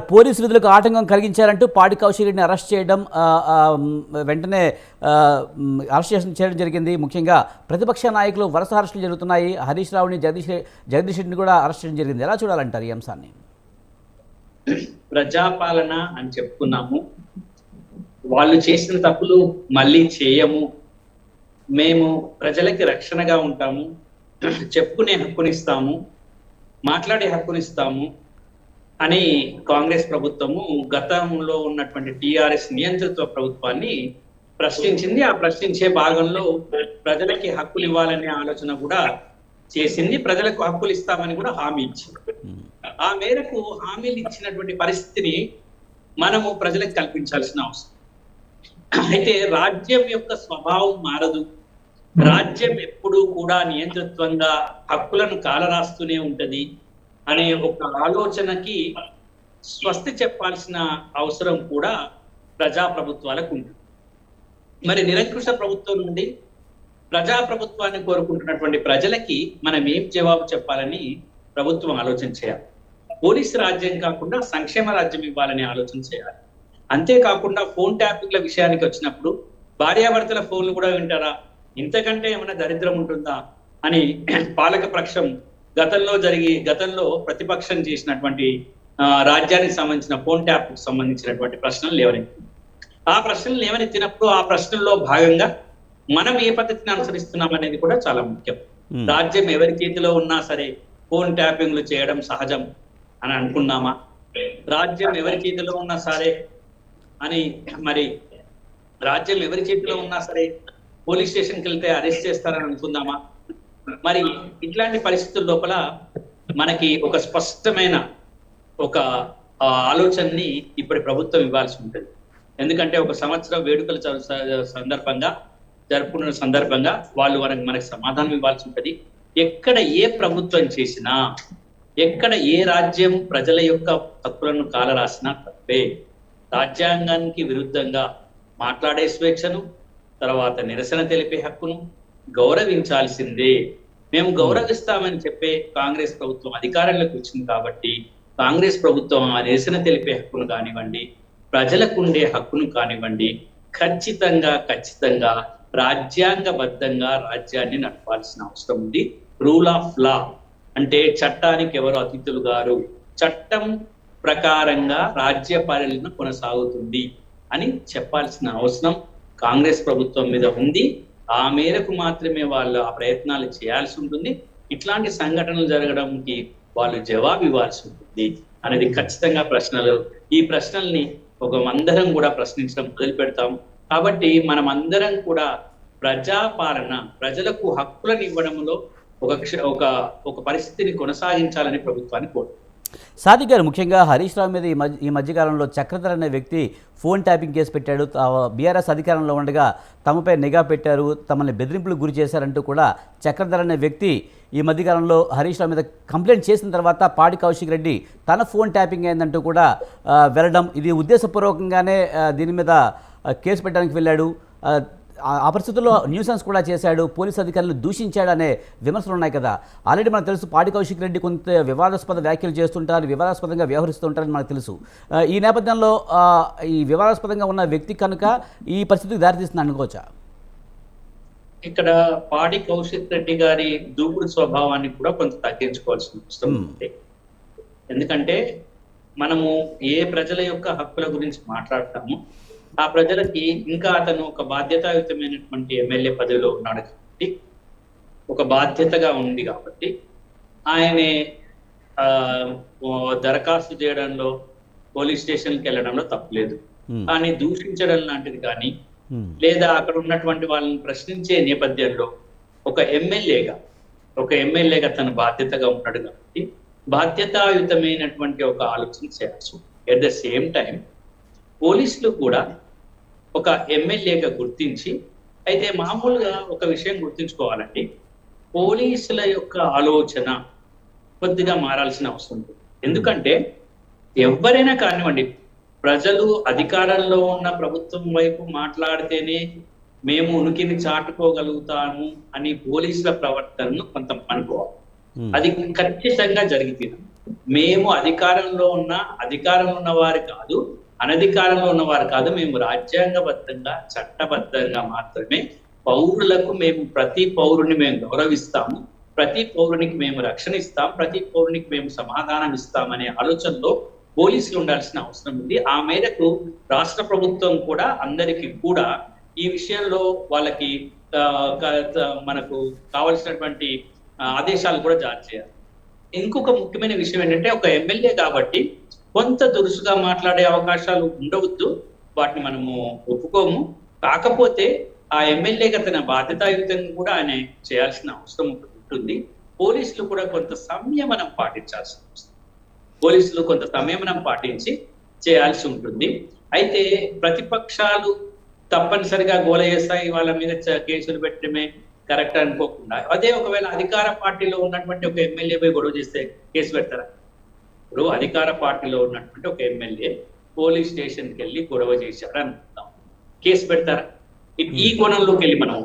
Police విధులకు ఆటంకం కలిగించారంటూ పాడి కౌశిక్ అరెస్ట్ చేయడం వెంటనే అరెస్ట్ చేయడం జరిగింది. ముఖ్యంగా ప్రతిపక్ష నాయకులు వరుస అరెస్టులు జరుగుతున్నాయి. హరీష్ రావుని జగదీష్ జగదీష్ రెడ్డిని కూడా అరెస్ట్ చేయడం జరిగింది. ఎలా చూడాలంటారు ఈ అంశాన్ని? ప్రజాపాలన అని చెప్పుకున్నాము. వాళ్ళు చేసిన తప్పులు మళ్ళీ చేయము. మేము ప్రజలకి రక్షణగా ఉంటాము. చెప్పుకునే హక్కునిస్తాము. మాట్లాడే హక్కునిస్తాము. అని కాంగ్రెస్ ప్రభుత్వము గతంలో ఉన్నటువంటి టిఆర్ఎస్ నియంత్రిత్వ ప్రభుత్వాన్ని ప్రశ్నించింది. ఆ ప్రశ్నించే భాగంలో ప్రజలకి హక్కులు ఇవ్వాలనే ఆలోచన కూడా చేసింది. ప్రజలకు హక్కులు ఇస్తామని కూడా హామీ ఇచ్చింది. ఆ మేరకు హామీలు ఇచ్చినటువంటి పరిస్థితిని మనము ప్రజలకు కల్పించాల్సిన అవసరం. అయితే రాజ్యం యొక్క స్వభావం మారదు. రాజ్యం ఎప్పుడూ కూడా నియంతృత్వంగా హక్కులను కాలరాస్తూనే ఉంటది. అనే ఒక ఆలోచనకి స్వస్తి చెప్పాల్సిన అవసరం కూడా ప్రజాప్రభుత్వాలకు ఉంటుంది మరి నిరంకుశ ప్రభుత్వం నుండి ప్రజాప్రభుత్వాన్ని కోరుకుంటున్నటువంటి ప్రజలకి మనం ఏం జవాబు చెప్పాలని ప్రభుత్వం ఆలోచన చేయాలి? పోలీస్ రాజ్యం కాకుండా సంక్షేమ రాజ్యం ఇవ్వాలని ఆలోచన చేయాలి. అంతేకాకుండా ఫోన్ ట్యాపింగ్ల విషయానికి వచ్చినప్పుడు భార్యాభర్తల ఫోన్లు కూడా వింటారా? ఇంతకంటే ఏమైనా దరిద్రం ఉంటుందా? అని పాలక పక్షం గతంలో జరిగి గతంలో ప్రతిపక్షం చేసినటువంటి రాజ్యానికి సంబంధించిన ఫోన్ ట్యాప్ సంబంధించినటువంటి ప్రశ్నలు లేవనెత్తింది ఆ ప్రశ్నలు లేవనెత్తినప్పుడు ఆ ప్రశ్నల్లో భాగంగా మనం ఏ పద్ధతిని అనుసరిస్తున్నాం అనేది కూడా చాలా ముఖ్యం. రాజ్యం ఎవరి చేతిలో ఉన్నా సరే ఫోన్ ట్యాపింగ్లు చేయడం సహజం అని అనుకున్నామా? రాజ్యం ఎవరి చేతిలో ఉన్నా సరే అని మరి రాజ్యం ఎవరి చేతిలో ఉన్నా సరే పోలీస్ స్టేషన్కి వెళ్తే అరెస్ట్ చేస్తారని అనుకుందామా? మరి ఇట్లాంటి పరిస్థితుల లోపల మనకి ఒక స్పష్టమైన ఒక ఆలోచనని ఇప్పటి ప్రభుత్వం ఇవ్వాల్సి ఉంటుంది. ఎందుకంటే ఒక సంవత్సరం వేడుకల సందర్భంగా జరుపుకున్న సందర్భంగా వాళ్ళు మనకి మనకి సమాధానం ఇవ్వాల్సి ఉంటుంది. ఎక్కడ ఏ ప్రభుత్వం చేసినా ఎక్కడ ఏ రాజ్యం ప్రజల యొక్క హక్కులను కాలరాసినా తప్పే. రాజ్యాంగానికి విరుద్ధంగా మాట్లాడే స్వేచ్ఛను తర్వాత నిరసన తెలిపే హక్కును గౌరవించాల్సిందే. మేము గౌరవిస్తామని చెప్పే కాంగ్రెస్ ప్రభుత్వం అధికారంలోకి వచ్చింది కాబట్టి కాంగ్రెస్ ప్రభుత్వం ఆ నిరసన తెలిపే హక్కును కానివ్వండి ప్రజలకు ఉండే హక్కును కానివ్వండి ఖచ్చితంగా ఖచ్చితంగా రాజ్యాంగబద్ధంగా రాజ్యాన్ని నడపాల్సిన అవసరం ఉంది. రూల్ ఆఫ్ లా అంటే చట్టానికి ఎవరు అతిథులు గారు? చట్టం ప్రకారంగా రాజ్య పాలన కొనసాగుతుంది అని చెప్పాల్సిన అవసరం కాంగ్రెస్ ప్రభుత్వం మీద ఉంది. ఆ మేరకు మాత్రమే వాళ్ళు ఆ ప్రయత్నాలు చేయాల్సి ఉంటుంది. ఇట్లాంటి సంఘటనలు జరగడానికి వాళ్ళు జవాబు ఇవ్వాల్సి ఉంటుంది. అనేది ఖచ్చితంగా ప్రశ్నలు. ఈ ప్రశ్నల్ని ఒక అందరం కూడా ప్రశ్నించడం మొదలు పెడతాం కాబట్టి మనం అందరం కూడా ప్రజాపాలన ప్రజలకు హక్కులను ఇవ్వడంలో ఒక క్ష- ఒక ఒక పరిస్థితిని కొనసాగించాలని ప్రభుత్వాన్ని కోరుతుంది సాదిక్ గారు ముఖ్యంగా హరీష్ రావు మీద ఈ మధ్య ఈ మధ్యకాలంలో చక్రధర్ అనే వ్యక్తి ఫోన్ ట్యాపింగ్ కేసు పెట్టాడు. బీఆర్ఎస్ అధికారంలో ఉండగా తమపై నిఘా పెట్టారు. తమని బెదిరింపులకు గురి చేశారంటూ కూడా చక్రధర్ అనే వ్యక్తి ఈ మధ్యకాలంలో హరీష్ రావు మీద కంప్లైంట్ చేసిన తర్వాత పాడి కౌశిక్ రెడ్డి తన ఫోన్ ట్యాపింగ్ అయిందంటూ కూడా వెళ్ళడం ఇది ఉద్దేశపూర్వకంగానే దీని మీద కేసు పెట్టడానికి వెళ్ళాడు. ఆ, పరిస్థితుల్లో న్యూసెన్స్ కూడా చేశాడు పోలీస్ అధికారులు దూషించాడు అనే విమర్శలు ఉన్నాయి కదా. ఆల్రెడీ మనకు తెలుసు పాడి కౌశిక్ రెడ్డి కొంత వివాదాస్పద వ్యాఖ్యలు చేస్తుంటారు వివాదాస్పదంగా వ్యవహరిస్తుంటారని మనకు తెలుసు. ఈ నేపథ్యంలో ఆ, ఈ వివాదాస్పదంగా ఉన్న వ్యక్తి కనుక ఈ పరిస్థితికి దారితీస్తుంది అనుకోవచ్చా? ఇక్కడ పాడి కౌశిక్ రెడ్డి గారి దూకుడు స్వభావాన్ని కూడా కొంత తగ్గించుకోవాల్సిన అవసరం. ఉంది. ఎందుకంటే మనము ఏ ప్రజల యొక్క హక్కుల గురించి మాట్లాడతామో ఆ ప్రజలకి ఇంకా అతను ఒక బాధ్యతాయుతమైనటువంటి ఎమ్మెల్యే పదవిలో ఉన్నాడు కాబట్టి ఒక బాధ్యతగా ఉంది కాబట్టి ఆయనే దరఖాస్తు చేయడంలో పోలీస్ స్టేషన్కి వెళ్ళడంలో తప్పులేదు. కానీ దూషించడం లాంటిది కానీ లేదా అక్కడ ఉన్నటువంటి వాళ్ళని ప్రశ్నించే నేపథ్యంలో ఒక ఎమ్మెల్యేగా ఒక ఎమ్మెల్యేగా తన బాధ్యతగా ఉన్నాడు కాబట్టి బాధ్యతాయుతమైనటువంటి ఒక ఆలోచన చేయాల్సి ఎట్ ద సేమ్ టైం పోలీసులు కూడా ఒక ఎమ్మెల్యేగా గుర్తించి అయితే మామూలుగా ఒక విషయం గుర్తించుకోవాలండి. పోలీసుల యొక్క ఆలోచన కొద్దిగా మారాల్సిన అవసరం ఉంది. ఎందుకంటే ఎవరైనా కానివ్వండి ప్రజలు అధికారంలో ఉన్న ప్రభుత్వం వైపు మాట్లాడితేనే మేము ఉనికిని చాటుకోగలుగుతాము అని పోలీసుల ప్రవర్తనను కొంత అనుకోవాలి. అది ఖచ్చితంగా జరిగింది మేము అధికారంలో ఉన్న అధికారంలో ఉన్న వారు కాదు అనధికారంలో ఉన్నవారు కాదు మేము రాజ్యాంగబద్ధంగా చట్టబద్ధంగా మాత్రమే పౌరులకు మేము ప్రతి పౌరుని మేము గౌరవిస్తాము ప్రతి పౌరునికి మేము రక్షణ ఇస్తాం ప్రతి పౌరునికి మేము సమాధానం ఇస్తామనే ఆలోచనలో పోలీసులు ఉండాల్సిన అవసరం ఉంది. ఆ మేరకు రాష్ట్ర ప్రభుత్వం కూడా అందరికీ కూడా ఈ విషయంలో వాళ్ళకి మనకు కావలసినటువంటి ఆదేశాలు కూడా జారీ చేయాలి. ఇంకొక ముఖ్యమైన విషయం ఏంటంటే ఒక ఎమ్మెల్యే కాబట్టి కొంత దురుసుగా మాట్లాడే అవకాశాలు ఉండవద్దు. వాటిని మనము ఒప్పుకోము. కాకపోతే ఆ ఎమ్మెల్యేగా తన బాధ్యతాయుతంగా కూడా ఆయన చేయాల్సిన అవసరం ఉంటుంది. పోలీసులు కూడా కొంత సంయమనం పాటించాల్సి అవసరం పోలీసులు కొంత సంయమనం పాటించి చేయాల్సి ఉంటుంది. అయితే ప్రతిపక్షాలు తప్పనిసరిగా గోల చేస్తాయి. వాళ్ళ మీద కేసులు పెట్టడమే కరెక్ట్ అనుకోకుండా. అదే ఒకవేళ అధికార పార్టీలో ఉన్నటువంటి ఒక ఎమ్మెల్యే పోయి గొడవ చేస్తే కేసు పెడతారా? ఇప్పుడు అధికార పార్టీలో ఉన్నటువంటి ఒక ఎమ్మెల్యే పోలీస్ స్టేషన్కి వెళ్ళి గొడవ చేశాడు అనుకుందాం. కేసు పెడతారా? ఈ- ఈ కోణంలోకి వెళ్ళి మనం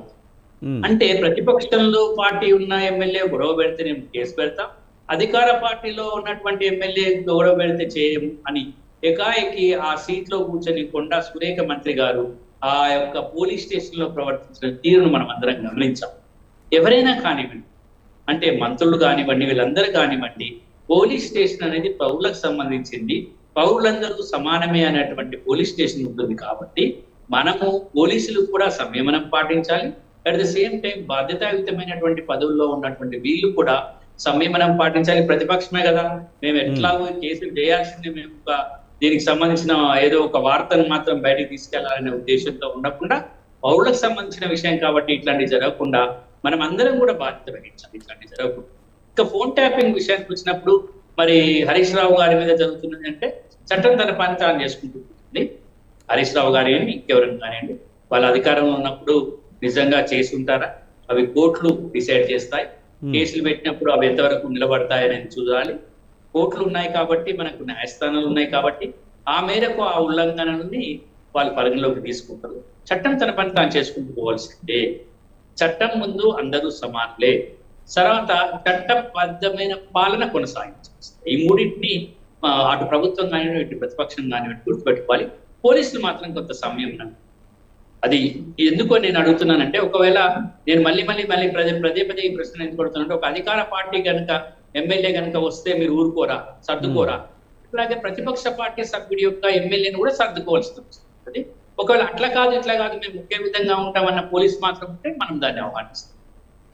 ఉమ్, అంటే ప్రతిపక్షంలో పార్టీ ఉన్న ఎమ్మెల్యే గొడవ పెడితే నేను కేసు పెడతాం అధికార పార్టీలో ఉన్నటువంటి ఎమ్మెల్యే గొడవ పెడితే చేయము అని ఏకాఏకి ఆ సీట్లో కూర్చొని కొండా సురేఖ మంత్రి గారు ఆ యొక్క పోలీస్ స్టేషన్లో ప్రవర్తించిన తీరును మనం అందరం గమనించాం. ఎవరైనా కానివ్వండి అంటే మంత్రులు కానివ్వండి వీళ్ళందరూ కానివ్వండి పోలీస్ స్టేషన్ అనేది పౌరులకు సంబంధించింది. పౌరులందరూ సమానమే అనేటువంటి పోలీస్ స్టేషన్ ఉంటుంది కాబట్టి మనము పోలీసులు కూడా సంయమనం పాటించాలి. అట్ ద సేమ్ టైం బాధ్యతాయుతమైనటువంటి పదవుల్లో ఉన్నటువంటి వీళ్ళు కూడా సంయమనం పాటించాలి. ప్రతిపక్షమే కదా. మేము ఎట్లాగో కేసులు చేయాల్సింది. మేము ఒక దీనికి సంబంధించిన ఏదో ఒక వార్తను మాత్రం బయటికి తీసుకెళ్ళాలనే ఉద్దేశంతో ఉండకుండా పౌరులకు సంబంధించిన విషయం కాబట్టి ఇట్లాంటివి జరగకుండా మనం అందరం కూడా బాధ్యత వహించాలి. ఇట్లాంటివి జరగకుండా ఇంకా ఫోన్ ట్యాపింగ్ విషయానికి వచ్చినప్పుడు మరి హరీష్ రావు గారి మీద జరుగుతున్నది అంటే చట్టం తన పని తాను చేసుకుంటుంది హరీష్ రావు గారి ఇంకెవరైనా కానివ్వండి. వాళ్ళ అధికారంలో ఉన్నప్పుడు నిజంగా చేసి ఉంటారా? అవి కోర్టులు డిసైడ్ చేస్తాయి. ఉమ్, కేసులు పెట్టినప్పుడు అవి ఎంతవరకు నిలబడతాయని చూడాలి. కోర్టులు ఉన్నాయి కాబట్టి మనకు న్యాయస్థానాలు ఉన్నాయి కాబట్టి ఆ మేరకు ఆ ఉల్లంఘనని వాళ్ళు పరిగణలోకి తీసుకుంటారు. చట్టం తన పని తాను చేసుకుంటూ పోవాల్సిందే. చట్టం ముందు అందరూ సమానులే. తర్వాత చట్టబద్ధమైన పాలన కొనసాగించాల్సి ఈ మూడింటిని అటు ప్రభుత్వం కానివ్వండి ఇటు ప్రతిపక్షం కానివ్వండి గుర్తుపెట్టుకోవాలి. పోలీసులు మాత్రం కొంత సమయం అది ఎందుకో నేను అడుగుతున్నానంటే ఒకవేళ నేను మళ్ళీ మళ్ళీ మళ్ళీ పదే పదే పదే ఈ ప్రశ్న ఎందుకు అడుగుతున్నానంటే ఒక అధికార పార్టీ కనుక ఎమ్మెల్యే కనుక వస్తే మీరు ఊరుకోరా సర్దుకోరా? ఇట్లాగే ప్రతిపక్ష పార్టీ సభ్యుడి యొక్క ఎమ్మెల్యేని కూడా సర్దుకోవాల్సి వస్తుంది. ఒకవేళ అట్లా కాదు ఇట్లా కాదు మేము ఒకే విధంగా ఉంటామన్న పోలీస్ మాత్రం ఉంటే మనం దాన్ని ఆహ్వానిస్తాం.